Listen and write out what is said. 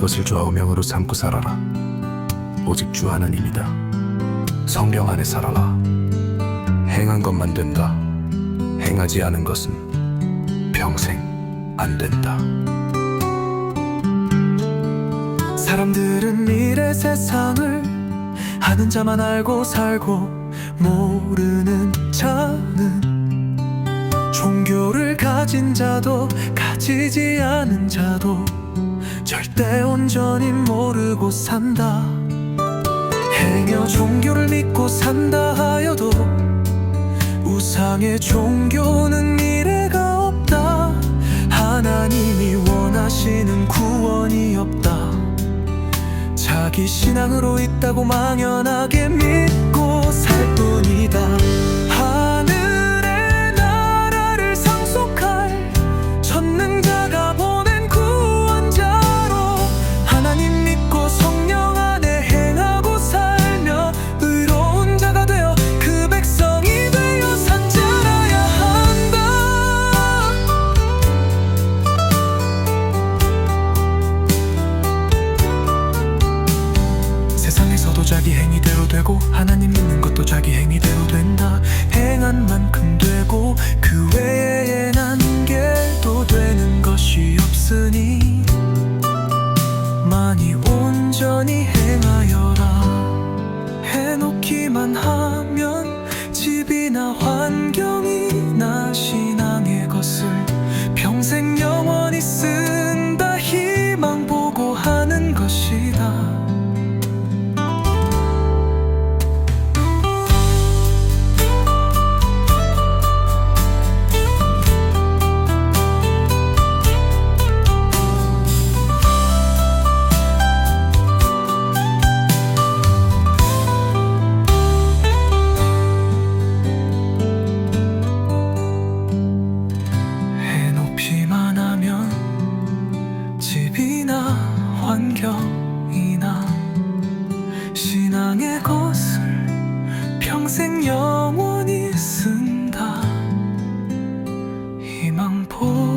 이것을 좌우명으로 삼고 살아라. 오직 주 하나님이다. 성령 안에 살아라. 행한 것만 된다. 행하지 않은 것은 평생 안 된다. 사람들은 미래 세상을 아는 자만 알고 살고 모르는 자는 종교를 가진 자도 가지지 않은 자도 절대 온전히 모르고 산다. 행여 종교를 믿고 산다 하여도 우상의 종교는 미래가 없다. 하나님이 원하시는 구원이 없다. 자기 신앙으로 있다고 망연하게 믿고 살 뿐이다 되고 하나님 믿는 것도 자기 행위대로 된다. 행한 만큼 되고 그 외에 게또 되는 것이 없으니 많이 온전히 행하여라. 해놓기만 하면 집이나 환경이나 신 환경이나 신앙의 것을 평생 영원히 쓴다. 희망 보